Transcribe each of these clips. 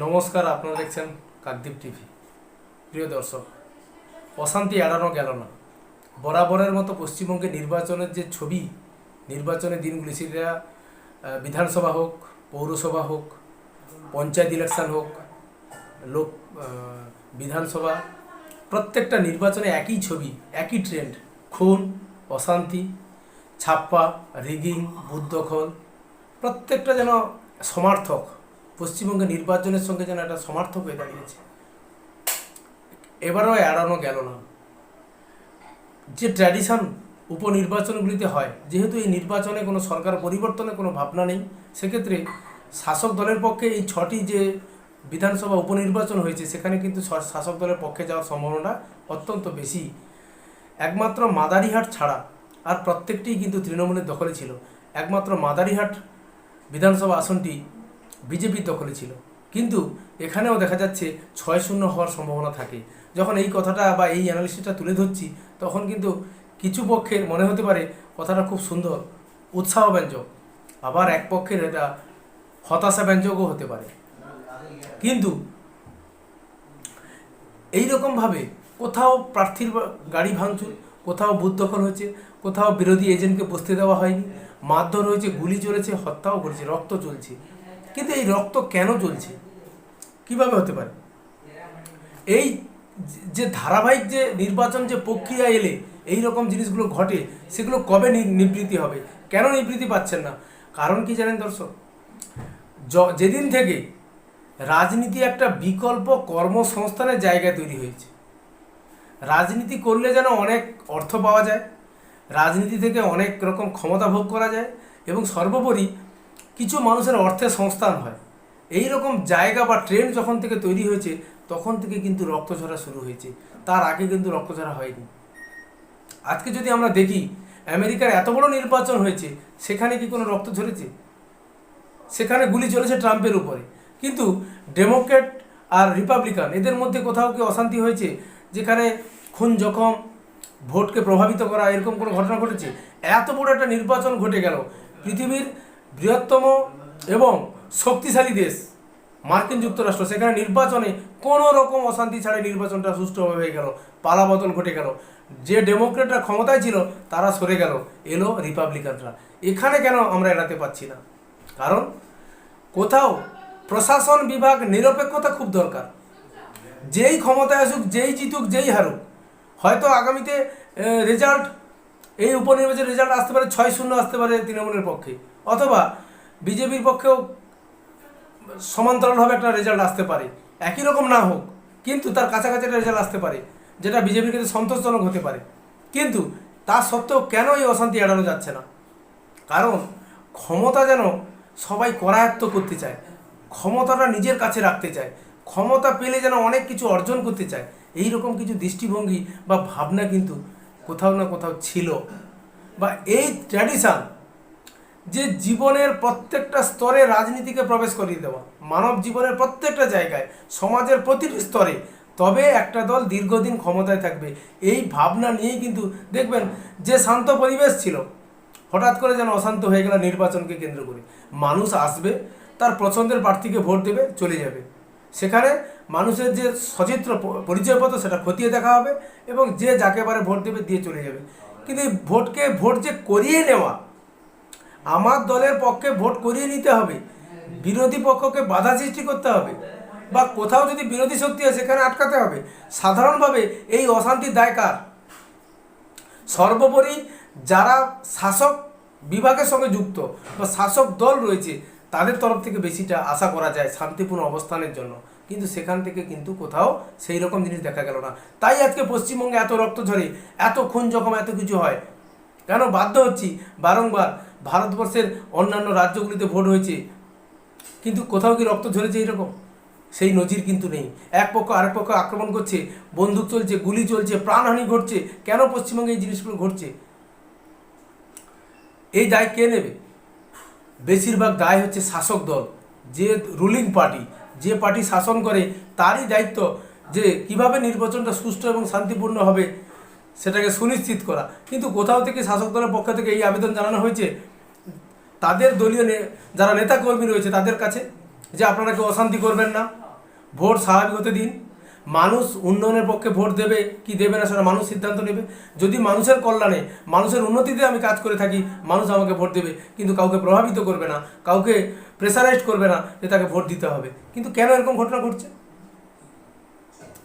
নমস্কার, আপনারা দেখছেন কাকদ্বীপ টিভি। প্রিয় দর্শক, অশান্তি এড়ানো গেল না। বরাবরের মতো পশ্চিমবঙ্গে নির্বাচনের যে ছবি, নির্বাচনের দিনগুলি, সেটা বিধানসভা হোক, পৌরসভা হোক, পঞ্চায়েত ইলেকশন হোক, লোক বিধানসভা, প্রত্যেকটা নির্বাচনে একই ছবি, একই ট্রেন্ড খুন, অশান্তি, ছাপ্পা রিগিং বুথ দখল প্রত্যেকটা যেন সমার্থক। পশ্চিমবঙ্গের নির্বাচনের সঙ্গে যেন একটা সমার্থক হয়ে দাঁড়িয়েছে। এবারও এড়ানো গেল না। যে ট্র্যাডিশন উপনির্বাচনগুলিতে হয়, যেহেতু এই নির্বাচনে কোনো সরকার পরিবর্তনের কোনো ভাবনা নেই, সেক্ষেত্রে শাসক দলের পক্ষে এই ছটি যে বিধানসভা উপনির্বাচন হয়েছে, সেখানে কিন্তু শাসক দলের পক্ষে যাওয়ার সম্ভাবনা অত্যন্ত বেশি। একমাত্র মাদারিহাট ছাড়া আর প্রত্যেকটিই কিন্তু তৃণমূলের দখলে ছিল। একমাত্র মাদারিহাট বিধানসভা আসনটি বিজেপির দখলে ছিল। কিন্তু এখানেও দেখা যাচ্ছে ছয় শূন্য হওয়ার সম্ভাবনা থাকে। যখন এই কথাটা বা এই অ্যানালিসিসটা তুলে ধরছি, তখন কিন্তু কিছু পক্ষের মনে হতে পারে কথাটা খুব সুন্দর, উৎসাহব্যঞ্জক। আবার এক পক্ষের এটা হতাশাব্যঞ্জকও হতে পারে। কিন্তু এই রকমভাবে কোথাও প্রার্থীর গাড়ি ভাঙচুর, কোথাও বুথ দখল হয়েছে, কোথাও বিরোধী এজেন্টকে বসতে দেওয়া হয়নি, মারধর হয়েছে, গুলি চলেছে, হত্যাও করেছে, রক্ত চলছে। কিন্তু এই রক্ত কেন চলছে কীভাবে হতে পারে? এই যে- ধারাবাহিক যে নির্বাচন যে প্রক্রিয়া এলে এই রকম জিনিসগুলো ঘটে, সেগুলো কবে নিবৃত্তি হবে? কেন নিবৃত্তি পাচ্ছেন না? কারণ কি জানেন দর্শক? যেদিন থেকে রাজনীতি একটা বিকল্প কর্মসংস্থানের জায়গায় তৈরি হয়েছে। রাজনীতি করলে যেন অনেক অর্থ পাওয়া যায়, রাজনীতি থেকে অনেক রকম ক্ষমতা ভোগ করা যায় এবং সর্বোপরি কিছু মানুষের অর্থের সংস্থান হয়। এই রকম জায়গা বা ট্রেন যখন থেকে তৈরি হয়েছে, তখন থেকে কিন্তু রক্ত ঝরা শুরু হয়েছে। তার আগে কিন্তু রক্ত ঝরা হয়নি। আজকে যদি আমরা দেখি, আমেরিকার এত বড় নির্বাচন হয়েছে, সেখানে কি কোনো রক্ত ঝরেছে? সেখানে গুলি চলেছে ট্রাম্পের উপরে। কিন্তু ডেমোক্রেট আর রিপাবলিকান, এদের মধ্যে কোথাও কি অশান্তি হয়েছে? যেখানে খুন জখম, ভোটকে প্রভাবিত করা, এরকম কোনো ঘটনা ঘটেছে? এত বড় একটা নির্বাচন ঘটে গেল। পৃথিবীর বৃহত্তম এবং শক্তিশালী দেশ, মার্কিন যুক্তরাষ্ট্র। সেখানে নির্বাচনে কোনো রকম অশান্তি ছাড়াই নির্বাচনটা সুষ্ঠুভাবে হয়ে গেল, পালাবদল ঘটে গেল। যে ডেমোক্রেটরা ক্ষমতায় ছিল, তারা সরে গেল, এলো রিপাবলিকানরা। এখানে কেন আমরা এড়াতে পাচ্ছি না? কারণ কোথাও প্রশাসন বিভাগ নিরপেক্ষতা খুব দরকার। যেই ক্ষমতায় আসুক, যেই জিতুক, যেই হারুক, হয়তো আগামীতে রেজাল্ট এই উপনির্বাচনের রেজাল্ট আসতে পারে, ছয় শূন্য আসতে পারে তৃণমূলের পক্ষে। অথবা বিজেপির পক্ষেও সমান্তরালভাবে একটা রেজাল্ট আসতে পারে। একই রকম না হোক, কিন্তু তার কাছাকাছি একটা রেজাল্ট আসতে পারে, যেটা বিজেপির কাছে সন্তোষজনক হতে পারে। কিন্তু তা সত্ত্বেও কেন এই অশান্তি এড়ানো যাচ্ছে না? কারণ ক্ষমতা যেন সবাই করায়ত্ত করতে চায়, ক্ষমতাটা নিজের কাছে রাখতে চায়, ক্ষমতা পেলে যেন অনেক কিছু অর্জন করতে চায় এই রকম কিছু দৃষ্টিভঙ্গি বা ভাবনা কিন্তু কোথাও না কোথাও ছিল। বা এই ট্র্যাডিশান যে জীবনের প্রত্যেকটা স্তরে রাজনীতিকে প্রবেশ করিয়ে দেওয়া, মানব জীবনের প্রত্যেকটা জায়গায়, সমাজের প্রতিটি স্তরে, তবে একটা দল দীর্ঘদিন ক্ষমতায় থাকবে। এই ভাবনা নিয়েই কিন্তু দেখবেন যে শান্ত পরিবেশ ছিল, হঠাৎ করে যেন অশান্ত হয়ে গেল নির্বাচনকে কেন্দ্র করে। মানুষ আসবে, তার পছন্দের প্রার্থীকে ভোট দেবে, চলে যাবে। সেখানে মানুষের যে সচিত্র পরিচয়পত্র, সেটা খতিয়ে দেখা হবে এবং যে যাকে পারে ভোট দেবে, দিয়ে চলে যাবে। কিন্তু এই ভোটকে, ভোট যে করিয়ে নেওয়া আমার দলের পক্ষে ভোট করিয়ে নিতে হবে। বিরোধী পক্ষকে বাধা সৃষ্টি করতে হবে বা কোথাও যদি বিরোধী শক্তি হয় সেখানে আটকাতে হবে। সাধারণভাবে এই অশান্তির দায় কার? সর্বোপরি যারা শাসক বিভাগের সঙ্গে যুক্ত বা শাসক দল রয়েছে, তাদের তরফ থেকে বেশিটা আশা করা যায় শান্তিপূর্ণ অবস্থানের জন্য। কিন্তু সেখান থেকে কিন্তু কোথাও সেই রকম জিনিস দেখা গেল না। তাই আজকে পশ্চিমবঙ্গে এত রক্ত ঝরে এত খুন জখম, এত কিছু হয়। কেন বাধ্য হচ্ছি? বারংবার ভারতবর্ষের অন্যান্য রাজ্যগুলিতে ভোট হয়েছে। কিন্তু কোথাও কি রক্ত ঝরেছে এইরকম? সেই নজির কিন্তু নেই। এক পক্ষ আরেক পক্ষ আক্রমণ করছে, বন্দুক চলছে, গুলি চলছে, প্রাণহানি ঘটছে। কেন পশ্চিমবঙ্গে এই জিনিসগুলো ঘটছে? এই দায় কে নেবে? বেশিরভাগ দায় হচ্ছে শাসক দল, যে রুলিং পার্টি যে পার্টি শাসন করে, তারই দায়িত্ব যে কীভাবে নির্বাচনটা সুষ্ঠু এবং শান্তিপূর্ণ হবে, সেটাকে সুনিশ্চিত করা। কিন্তু কোথাও থেকে শাসক দলের পক্ষ থেকে এই আবেদন জানানো হয়েছে তাদের দলীয় যারা নেতাকর্মী রয়েছে তাদের কাছে যে আপনারা কেউ অশান্তি করবেন না। ভোট স্বাভাবিক হতে দিন। মানুষ উন্নয়নের পক্ষে ভোট দেবে, কি দেবে না সেটা মানুষ সিদ্ধান্ত নেবে। যদি মানুষের কল্যাণে, মানুষের উন্নতিতে আমি কাজ করে থাকি, মানুষ আমাকে ভোট দেবে, কিন্তু কাউকে প্রভাবিত করবে না, কাউকে প্রেসারাইজ করবে না যে তাকে ভোট দিতে হবে। কিন্তু কেন এরকম ঘটনা ঘটছে?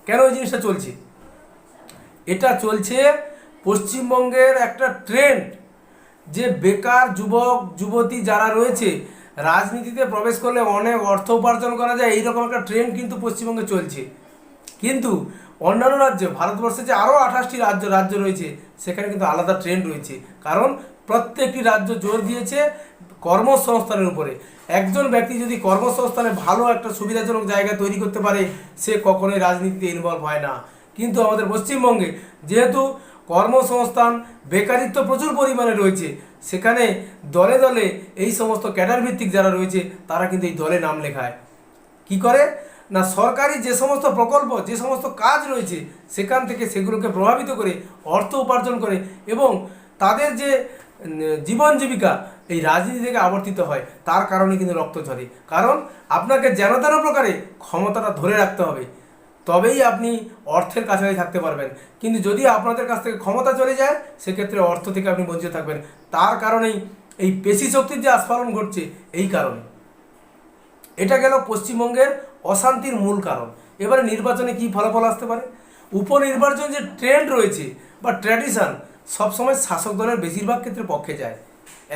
কেন এই জিনিসটা চলছে? এটা চলছে পশ্চিমবঙ্গের একটা ট্রেন্ড যে বেকার যুবক, যুবতী যারা রয়েছে, রাজনীতিতে প্রবেশ করলে অনেক অর্থ উপার্জন করা যায়, এইরকম একটা ট্রেন্ড কিন্তু পশ্চিমবঙ্গে চলছে। কিন্তু অন্যান্য রাজ্যে, ভারতবর্ষে যে আরও আঠাশটি রাজ্য রাজ্য রয়েছে, সেখানে কিন্তু আলাদা ট্রেন্ড রয়েছে। কারণ প্রত্যেকটি রাজ্য জোর দিয়েছে কর্মসংস্থানের উপরে। একজন ব্যক্তি যদি কর্মসংস্থানে ভালো একটা সুবিধাজনক জায়গা তৈরি করতে পারে, সে কখনোই রাজনীতিতে ইনভলভ হয় না। কিন্তু আমাদের পশ্চিমবঙ্গে, যেহেতু কর্মসংস্থান, বেকারিত্ব প্রচুর পরিমাণে রয়েছে। সেখানে দলে দলে এই সমস্ত ক্যাডার ভিত্তিক যারা রয়েছে, তারা কিন্তু এই দলে নাম লেখায়। কি করে? না, সরকারি যে সমস্ত প্রকল্প, যে সমস্ত কাজ রয়েছে, সেখান থেকে সেগুলোকে প্রভাবিত করে, অর্থ উপার্জন করে এবং তাদের যে জীবন জীবিকা, এই রাজনীতি থেকে আবর্তিত হয়। তার কারণে কিন্তু রক্ত ঝরে। কারণ, আপনাকে যেন তেন প্রকারে ক্ষমতাটা ধরে রাখতে হবে। তবেই আপনি অর্থের কাছাকাছি থাকতে পারবেন। কিন্তু যদি আপনাদের কাছ থেকে ক্ষমতা চলে যায়, সেক্ষেত্রে অর্থ থেকে আপনি বঞ্চিত থাকবেন। তার কারণেই এই পেশি শক্তির যে আস্ফালন ঘটছে, এই কারণে। এটা গেল পশ্চিমবঙ্গের অশান্তির মূল কারণ। এবারে নির্বাচনে কি ফলাফল আসতে পারে? উপনির্বাচন যে ট্রেন্ড রয়েছে বা ট্র্যাডিশন সবসময় শাসক দলের বেশিরভাগ ক্ষেত্রে পক্ষে যায়।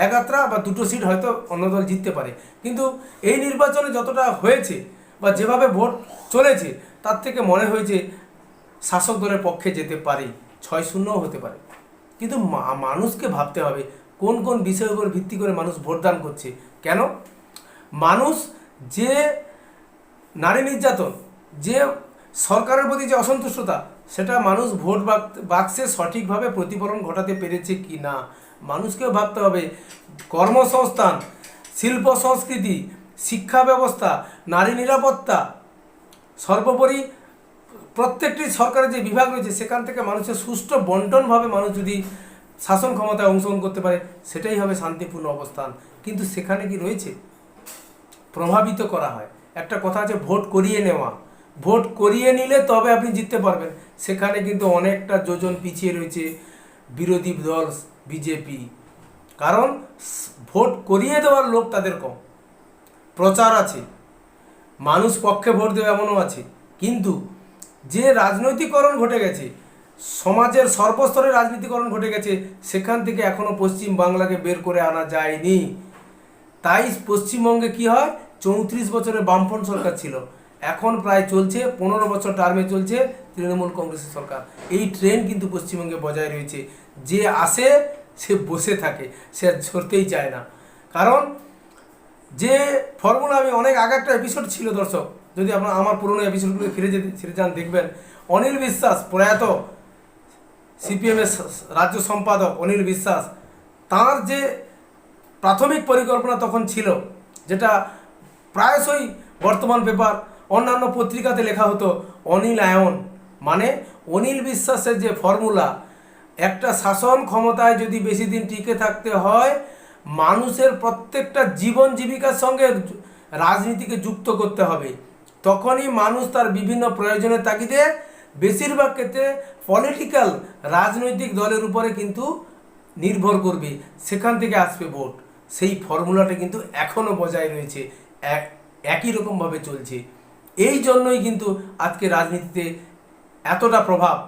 একাত্রা বা দুটো সিট হয়তো অন্য দল জিততে পারে। কিন্তু এই নির্বাচনে যতটা হয়েছে বা যেভাবে ভোট চলেছে তার থেকে মনে হয়েছে শাসক দলের পক্ষে যেতে পারে, ছয় শূন্যও হতে পারে। কিন্তু মানুষকে ভাবতে হবে কোন কোন বিষয়ের উপর ভিত্তি করে মানুষ ভোটদান করছে। কেন? মানুষ যে নারী নির্যাতন, যে সরকারের প্রতি যে অসন্তুষ্টতা, সেটা মানুষ ভোট বাক- বাক্সে সঠিকভাবে প্রতিফলন ঘটাতে পেরেছে কি না? মানুষকেও ভাবতে হবে কর্মসংস্থান, শিল্প সংস্কৃতি, শিক্ষা ব্যবস্থা, নারী নিরাপত্তা সর্বোপরি প্রত্যেকটি সরকারের যে বিভাগ রয়েছে, সেখান থেকে মানুষের সুষ্ঠু বন্টনভাবে মানুষ যদি শাসন ক্ষমতায় অংশগ্রহণ করতে পারে, সেটাই হবে শান্তিপূর্ণ অবস্থান। কিন্তু সেখানে কি রয়েছে? প্রভাবিত করা হয়। একটা কথা আছে, ভোট করিয়ে নেওয়া। ভোট করিয়ে নিলে তবে আপনি জিততে পারবেন। সেখানে কিন্তু অনেকটা যোজন পিছিয়ে রয়েছে বিরোধী দল, বিজেপি। কারণ, ভোট করিয়ে দেওয়ার লোক তাদের কম। প্রচার আছে। মানুষ পক্ষে ভোট দেবে এমনও আছে। কিন্তু যে রাজনৈতিকরণ ঘটে গেছে, সমাজের সর্বস্তরে রাজনীতিকরণ ঘটে গেছে, সেখান থেকে এখনও পশ্চিম বাংলাকে বের করে আনা যায়নি। তাই পশ্চিমবঙ্গে কি হয়? চৌত্রিশ বছরের বামফ্রন্ট সরকার ছিল। এখন প্রায় চলছে, পনেরো বছর টার্মে চলছে তৃণমূল কংগ্রেসের সরকার। এই ট্রেন কিন্তু পশ্চিমবঙ্গে বজায় রয়েছে। যে আসে, সে বসে থাকে, সে ছড়তেই চায় না। কারণ যে ফর্মুলা আমি অনেক আগে একটা এপিসোড ছিল দর্শক, যদি আপনার আমার পুরনো এপিসোডগুলো ফিরে যেতে, ফিরে যান, দেখবেন। অনিল বিশ্বাস, প্রয়াত সিপিএমের রাজ্য সম্পাদক অনিল বিশ্বাস, তার যে প্রাথমিক পরিকল্পনা তখন ছিল, যেটা প্রায়শই বর্তমান পেপার অন্যান্য পত্রিকাতে লেখা হতো, অনিল আয়ন। মানে অনিল বিশ্বাসের যে ফর্মুলা একটা শাসন ক্ষমতায় যদি বেশি দিন টিকে থাকতে হয় মানুষের প্রত্যেকটা জীবন জীবিকার সঙ্গে রাজনীতিকে যুক্ত করতে হবে। তখনই মানুষ তার বিভিন্ন প্রয়োজনের তাগিদে বেশিরভাগ ক্ষেত্রে পলিটিক্যাল রাজনৈতিক দলের উপরে কিন্তু নির্ভর করবে। সেখান থেকে আসবে ভোট। সেই ফর্মুলাটা কিন্তু এখনও বজায় রয়েছে। এক একই রকমভাবে চলছে। এই জন্যই কিন্তু আজকে রাজনীতিতে এতটা প্রভাব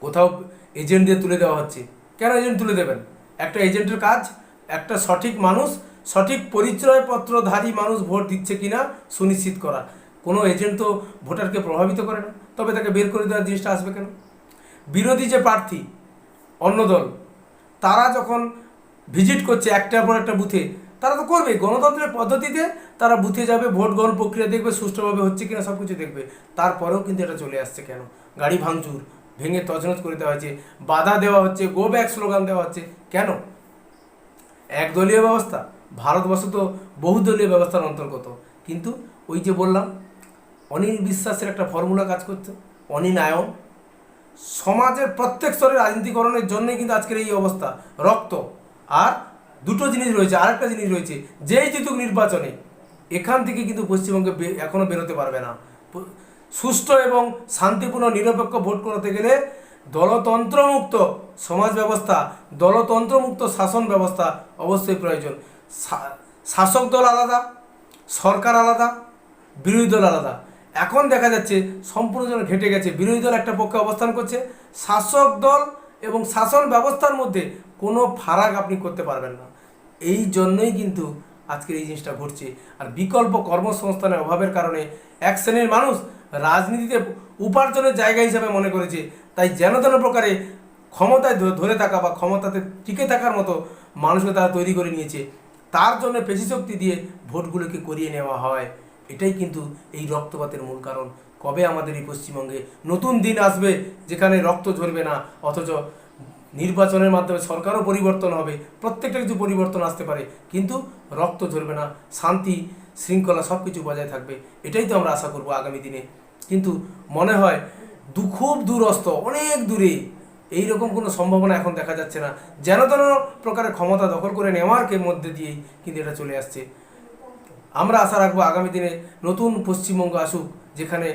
কোথাও এজেন্ট দিয়ে তুলে দেওয়া হচ্ছে। কেন এজেন্ট তুলে দেবেন? একটা এজেন্টের কাজ একটা সঠিক মানুষ, সঠিক পরিচয়পত্রধারী মানুষ ভোট দিচ্ছে কিনা সুনিশ্চিত করা। কোনো এজেন্ট তো ভোটারকে প্রভাবিত করে না, তবে তাকে বের করে দেওয়ার জিনিসটা আসবে কেন? বিরোধী যে প্রার্থী, অন্য দল, তারা যখন ভিজিট করছে একটার পর একটা বুথে তারা তো করবে। গণতন্ত্রের পদ্ধতিতে তারা বুথে যাবে, ভোট গ্রহণ প্রক্রিয়া দেখবে, সুষ্ঠুভাবে হচ্ছে কিনা সব কিছু দেখবে। তারপরেও কিন্তু এটা চলে আসছে কেন? গাড়ি ভাঙচুর, ভেঙে তছনছ করে দেওয়া হয়েছে, বাধা দেওয়া হচ্ছে গো ব্যাক স্লোগান দেওয়া হচ্ছে। কেন? একদলীয় ব্যবস্থা, ভারতবর্ষ তো বহুদলীয় ব্যবস্থার অন্তর্গত। কিন্তু ওই যে বললাম, অনিল বিশ্বাসের একটা ফর্মুলা কাজ করছে, অনিল আয়ন। সমাজের প্রত্যেক স্তরে রাজনীতিকরণের জন্যই কিন্তু আজকের এই অবস্থা, রক্ত। আর দুটো জিনিস রয়েছে, আরেকটা জিনিস রয়েছে, যেই জিতুক নির্বাচনে, এখান থেকে কিন্তু পশ্চিমবঙ্গে বে- এখনও বেরোতে পারবে না। সুষ্ঠু এবং শান্তিপূর্ণ নিরপেক্ষ ভোট করতে গেলে দলতন্ত্রমুক্ত সমাজ ব্যবস্থা, দলতন্ত্রমুক্ত শাসন ব্যবস্থা অবশ্যই প্রয়োজন। শাসক দল আলাদা, সরকার আলাদা, বিরোধী দল আলাদা। এখন দেখা যাচ্ছে সম্পূর্ণ যেন ঘেটে গেছে। বিরোধী দল একটা পক্ষে অবস্থান করছে। শাসক দল এবং শাসন ব্যবস্থার মধ্যে কোনো ফারাক আপনি করতে পারবেন না। এই জন্যই কিন্তু আজকের এই জিনিসটা ঘটছে। আর বিকল্প কর্মসংস্থানের অভাবের কারণে এক শ্রেণির মানুষ রাজনীতিতে উপার্জনের জায়গা হিসাবে মনে করেছে। যেন তেন প্রকারে ক্ষমতায় ধরে থাকা বা ক্ষমতাতে টিকে থাকার মতো মানুষকে তারা তৈরি করে নিয়েছে। তার জন্য পেশিশক্তি দিয়ে ভোটগুলোকে করিয়ে নেওয়া হয়। এটাই কিন্তু এই রক্তপাতের মূল কারণ। কবে আমাদের এই পশ্চিমবঙ্গে নতুন দিন আসবে যেখানে রক্ত ঝরবে না, অথচ নির্বাচনের মাধ্যমে সরকারও পরিবর্তন হবে, প্রত্যেকটা কিছু পরিবর্তন আসতে পারে, কিন্তু রক্ত ঝরবে না, শান্তি, শৃঙ্খলা সব কিছু বজায় থাকবে। এটাই তো আমরা আশা করব আগামী দিনে। কিন্তু মনে হয় দু খুব দূরস্থ, অনেক দূরে। এই রকম কোনো সম্ভাবনা এখন দেখা যাচ্ছে না। যেন তেন প্রকারের ক্ষমতা দখল করে নেওয়ার কে মধ্যে দিয়েই কিন্তু এটা চলে আসছে। আমরা আশা রাখব আগামী দিনে নতুন পশ্চিমবঙ্গ আসুক, যেখানে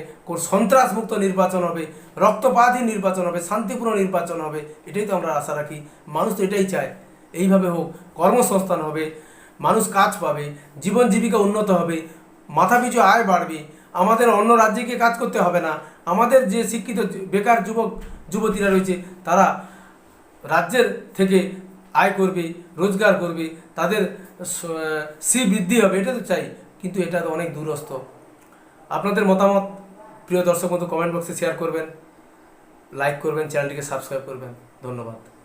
সন্ত্রাসমুক্ত নির্বাচন হবে রক্তপাতহীন নির্বাচন হবে, শান্তিপূর্ণ নির্বাচন হবে, এটাই তো আমরা আশা রাখি। মানুষ তো এটাই চায়। এইভাবে হোক, কর্মসংস্থান হবে, মানুষ কাজ পাবে, জীবন জীবিকা উন্নত হবে, মাথাপিছু আয় বাড়বে আমাদের অন্য রাজ্যে গিয়ে কাজ করতে হবে না। আমাদের যে শিক্ষিত বেকার যুবক, যুবতীরা রয়েছে, তারা রাজ্যের থেকে আয় করবে, রোজগার করবে, তাদের স- বৃদ্ধি হবে, এটা তো চাই, কিন্তু এটা তো অনেক দূরস্থ। আপনাদের মতামত, প্রিয় দর্শক বন্ধু কমেন্ট বক্সে শেয়ার করবেন লাইক করবেন চ্যানেলটিকে সাবস্ক্রাইব করবেন। ধন্যবাদ।